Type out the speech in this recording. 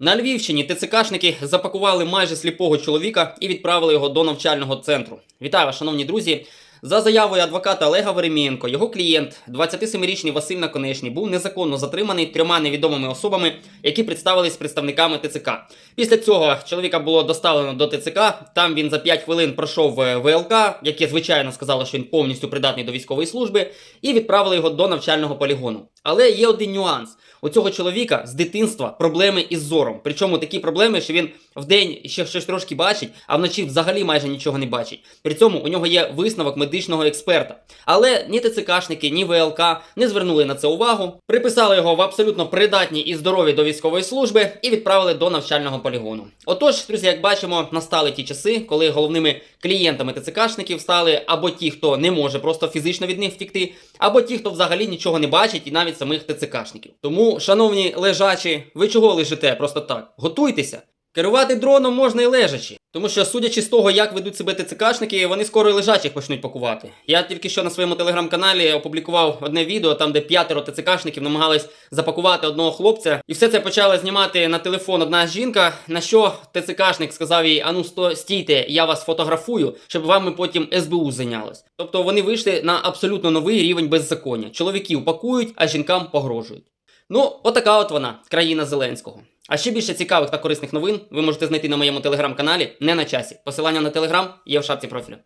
На Львівщині ТЦКшники запакували майже сліпого чоловіка і відправили його до навчального центру. Вітаю вас, шановні друзі. За заявою адвоката Олега Веремієнко, його клієнт, 27-річний Василь Наконечний, був незаконно затриманий трьома невідомими особами, які представились представниками ТЦК. Після цього чоловіка було доставлено до ТЦК. Там він за 5 хвилин пройшов е, ВЛК, яке звичайно сказало, що він повністю придатний до військової служби, і відправили його до навчального полігону. Але є один нюанс. У цього чоловіка з дитинства проблеми із зором. Причому такі проблеми, що він вдень ще щось трошки бачить, а вночі взагалі майже нічого не бачить. При цьому у нього є висновок медичного експерта. Але ні ТЦКшники, ні ВЛК не звернули на це увагу, приписали його в абсолютно придатні і здорові до військової служби і відправили до навчального полігону. Отож, друзі, як бачимо, настали ті часи, коли головними клієнтами ТЦКшників стали або ті, хто не може просто фізично від них втікти, або ті, хто взагалі нічого не бачить, і навіть самих ТЦКшників. Тому, шановні лежачі, ви чого лежите просто так? Готуйтеся. Керувати дроном можна і лежачи. Тому що, судячи з того, як ведуть себе ТЦКшники, вони скоро і лежачих почнуть пакувати. Я тільки що на своєму телеграм-каналі опублікував одне відео, там де п'ятеро ТЦКшників намагались запакувати одного хлопця, і все це почала знімати на телефон одна жінка. На що ТЦКшник сказав їй: Ану, сто стійте, я вас фотографую, щоб вами потім СБУ зайнялось. Тобто вони вийшли на абсолютно новий рівень беззаконня. Чоловіків пакують, а жінкам погрожують. Ну, отака от вона, країна Зеленського. А ще більше цікавих та корисних новин ви можете знайти на моєму телеграм-каналі не на часі. Посилання на телеграм є в шапці профілю.